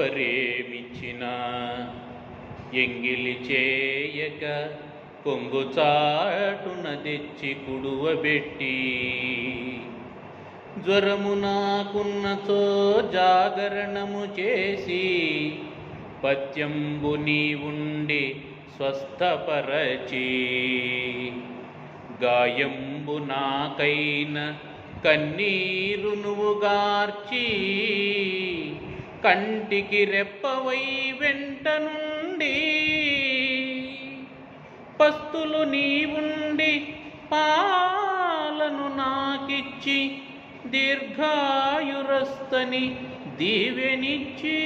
ఎవరేమిచ్చినా? ఎంగిలి చేయక కొంగు చాటున తెచ్చి కుడువబెట్టి జ్వరము నాకున్నతో జాగరణము చేసి పత్యంబు నీ ఉండి స్వస్థపరచి. గాయంబు నాకైన కన్నీరు నువ్వు గార్చి కంటికి రెప్పవై వెంట నుండి పస్తులు నీవుండి పాలను నాకిచ్చి దీర్ఘాయురస్తని దీవెనిచ్చి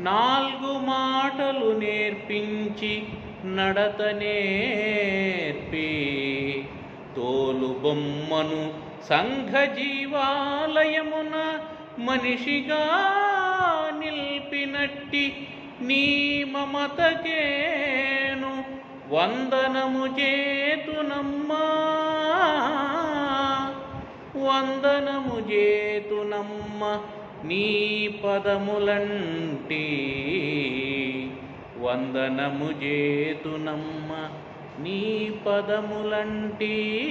నాలుగు మాటలు నేర్పించి నడత నేర్పి. తోలు బొమ్మను సంఘ జీవాలయమున మనిషిగా నిల్పినట్టి నీ మమతకేను వందనము చేతునమ్మా. వందనము చేతునమ్మ నీ పదములంటి. వందనము చేతునమ్మ నీ పదములంటి.